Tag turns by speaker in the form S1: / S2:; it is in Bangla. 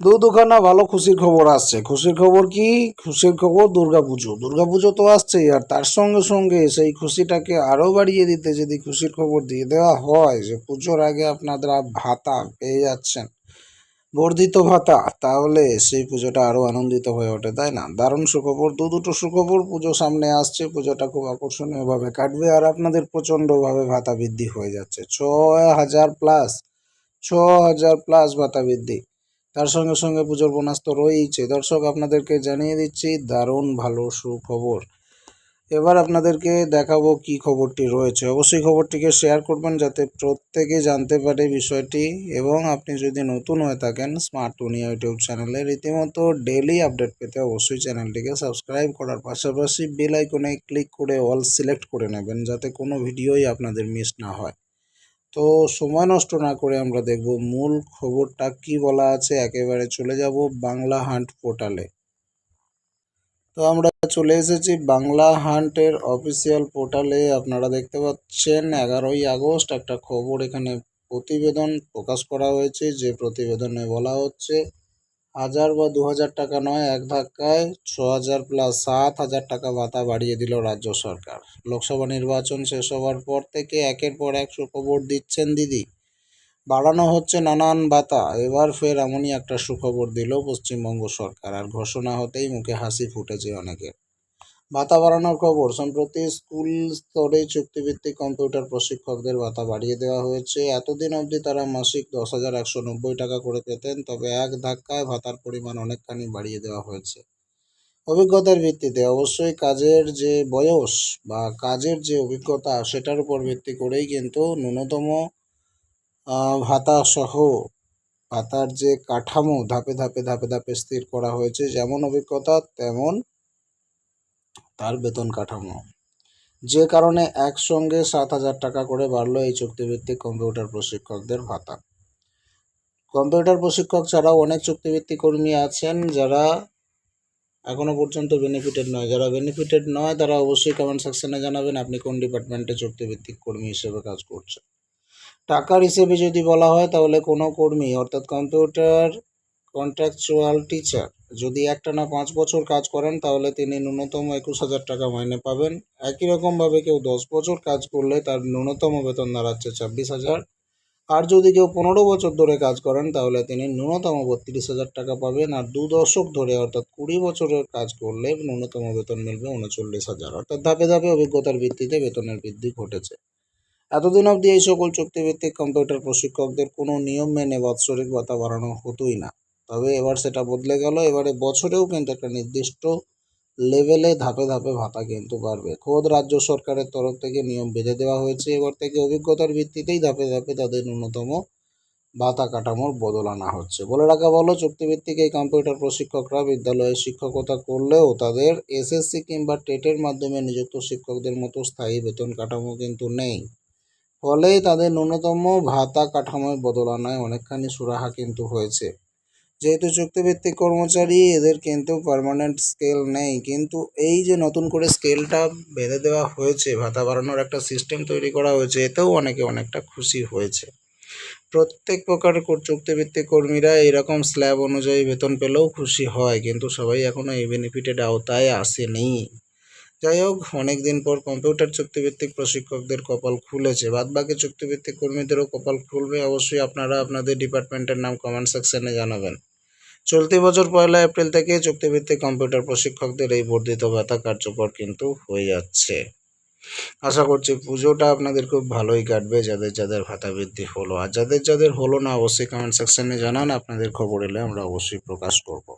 S1: দু দুখানা ভালো খুশির খবর আসছে। খুশির খবর কি? খুশির খবর দুর্গাপুজো দুর্গাপুজো তো আসছেই আর তার সঙ্গে সঙ্গে সেই খুশিটাকে আরও বাড়িয়ে দিতে যদি খুশির খবর দিয়ে দেওয়া হয়, যে পুজোর আগে আপনারা ভাতা পেয়ে যাচ্ছেন। বর্ধিত ভাতা, তাহলে সেই পুজোটা আরও আনন্দিত হয়ে ওঠে, তাই না? দারুণ সুখবর, দু দুটো সুখবর পুজো সামনে আসছে, পুজোটা খুব আকর্ষণীয়ভাবে কাটবে আর আপনাদের প্রচণ্ডভাবে ভাতা বৃদ্ধি হয়ে যাচ্ছে। ছ হাজার প্লাস ছ হাজার প্লাস ভাতা বৃদ্ধি। তার সঙ্গে সঙ্গে পুজোর বোনাস তো রয়েইছে। দর্শক, আপনাদেরকে জানিয়ে দিচ্ছি, দারুণ ভালো সুখবর। এবার আপনাদেরকে দেখাবো কি খবরটি রয়েছে। অবশ্যই খবরটিকে শেয়ার করবেন যাতে প্রত্যেকে জানতে পারে বিষয়টি এবং আপনি যদি নতুন হয়ে থাকেন স্মার্ট টুনিয়া ইউটিউব চ্যানেলে রীতিমতো ডেলি আপডেট পেতে অবশ্যই চ্যানেলটিকে সাবস্ক্রাইব করার পাশাপাশি বেল আইকনে ক্লিক করে অল সিলেক্ট করে নেবেন যাতে কোনো ভিডিওই আপনাদের মিস না হয়। তো সময় নষ্ট না করে আমরা দেখব মূল খবরটা কি বলা আছে। একেবারে চলে যাব বাংলা হান্ট পোর্টালে। তো আমরা চলে এসেছি বাংলা হান্টের অফিসিয়াল পোর্টালে। আপনারা দেখতে পাচ্ছেন এগারোই আগস্ট একটা খবর এখানে প্রতিবেদন প্রকাশ করা হয়েছে। যে প্রতিবেদনে বলা হচ্ছে হাজার বা দু হাজার টাকা নয়, এক ধাক্কায় ছ হাজার প্লাস সাত হাজার টাকা ভাতা বাড়িয়ে দিল রাজ্য সরকার। লোকসভা নির্বাচন শেষ হওয়ার পর থেকে একের পর এক সুখবর দিচ্ছেন দিদি। বাড়ানো হচ্ছে নানান ভাতা, এবার ফের এমনই একটা সুখবর দিল পশ্চিমবঙ্গ সরকার। আর ঘোষণা হতেই মুখে হাসি ফুটেছে অনেকের। ভাতা বাড়ানোর খবর, সম্প্রতি স্কুল স্তরে চুক্তিভিত্তিক কম্পিউটার প্রশিক্ষকদের ভাতা বাড়িয়ে দেওয়া হয়েছে। এতদিন অবধি তারা মাসিক দশ হাজার একশো নব্বই টাকা করে পেতেন, তবে এক ধাক্কায় ভাতার পরিমাণ অনেকখানি বাড়িয়ে দেওয়া হয়েছে। অভিজ্ঞতার ভিত্তিতে অবশ্যই কাজের যে বয়স বা কাজের যে অভিজ্ঞতা, সেটার উপর ভিত্তি করেই কিন্তু ন্যূনতম ভাতা সহ ভাতার যে কাঠামো ধাপে ধাপে ধাপে ধাপে স্থির করা হয়েছে। যেমন অভিজ্ঞতা, তেমন তার বেতন কাঠামো। যে কারণে একসঙ্গে সাত হাজার টাকা করে বাড়লো এই চুক্তিভিত্তিক কম্পিউটার প্রশিক্ষকদের ভাতা। কম্পিউটার প্রশিক্ষক ছাড়াও অনেক চুক্তিভিত্তিক কর্মী আছেন যারা এখনও পর্যন্ত বেনিফিটেড নয়। যারা বেনিফিটেড নয়, তারা অবশ্যই কমেন্ট সেকশনে জানাবেন আপনি কোন ডিপার্টমেন্টে চুক্তিভিত্তিক কর্মী হিসেবে কাজ করছেন। টাকার হিসেবে যদি বলা হয়, তাহলে কোনো কর্মী, অর্থাৎ কম্পিউটার কন্ট্রাকচুয়াল টিচার যদি একটা না পাঁচ বছর কাজ করেন, তাহলে তিনি ন্যূনতম একুশ হাজার টাকা মাইনে পাবেন। একই রকমভাবে কেউ দশ বছর কাজ করলে তার ন্যূনতম বেতন দাঁড়াচ্ছে ছাব্বিশ হাজার। আর যদি কেউ পনেরো বছর ধরে কাজ করেন, তাহলে তিনি ন্যূনতম বত্রিশ হাজার টাকা পাবেন। আর দু দশক ধরে, অর্থাৎ কুড়ি বছরের কাজ করলে ন্যূনতম বেতন মিলবে উনচল্লিশ হাজার। অর্থাৎ ধাপে ধাপে অভিজ্ঞতার ভিত্তিতে বেতনের বৃদ্ধি ঘটেছে। এতদিন অবধি এই সকল চুক্তিভিত্তিক কম্পিউটার প্রশিক্ষকদের কোনো নিয়ম মেনে বাৎসরিক ভাতা বাড়ানো হতোই না। তবে এবার সেটা বদলে গেল। এবারে বছরেও কিন্তু একটা নির্দিষ্ট লেভেলে ধাপে ধাপে ভাতা কিন্তু বাড়বে। খোদ রাজ্য সরকারের তরফ থেকে নিয়ম বেঁধে দেওয়া হয়েছে। এবার থেকে অভিজ্ঞতার ভিত্তিতেই ধাপে ধাপে তাদের ন্যূনতম ভাতা কাঠামোর বদল আনা হচ্ছে। বলে রাখা বলো চুক্তিভিত্তিক এই কম্পিউটার প্রশিক্ষকরা বিদ্যালয়ে শিক্ষকতা করলেও তাদের এসএসসি কিংবা টেটের মাধ্যমে নিযুক্ত শিক্ষকদের মতো স্থায়ী বেতন কাঠামো কিন্তু নেই। ফলে তাদের ন্যূনতম ভাতা কাঠামোয় বদল আনায় অনেকখানি সুরাহা কিন্তু হয়েছে। যেহেতু চুক্তিভিত্তিক কর্মচারী, এদের কিন্তু পার্মানেন্ট স্কেল নেই। কিন্তু এই যে নতুন করে স্কেলটা বেঁধে দেওয়া হয়েছে, ভাতা বাড়ানোর একটা সিস্টেম তৈরি করা হয়েছে, এতেও অনেকে অনেকটা খুশি হয়েছে। প্রত্যেক প্রকার চুক্তিভিত্তিক কর্মীরা এরকম স্ল্যাব অনুযায়ী বেতন পেলেও খুশি হয়, কিন্তু সবাই এখনও এই বেনিফিটেড আওতায় আসেনি। যাই হোক অনেক দিন পর কম্পিউটার চুক্তিভিত্তিক প্রশিক্ষকদের কপাল খুলেছে। বাদবাকি চুক্তিভিত্তিক কর্মীদেরও কপাল খুলবে। অবশ্যই আপনারা আপনাদের ডিপার্টমেন্টের নাম কমেন্ট সেকশনে জানাবেন। চলতি বছর পয়লা এপ্রিল থেকে চুক্তিভিত্তিক কম্পিউটার প্রশিক্ষকদের এই বর্ধিত ভাতা কার্যকর কিন্তু হয়ে যাচ্ছে। আশা করছি পুজোটা আপনাদের খুব ভালোই কাটবে, যাদের যাদের ভাতা বৃদ্ধি হলো। আর যাদের যাদের হলো না, অবশ্যই কমেন্ট সেকশনে জানান, আপনাদের খবর এলে আমরা অবশ্যই প্রকাশ করব।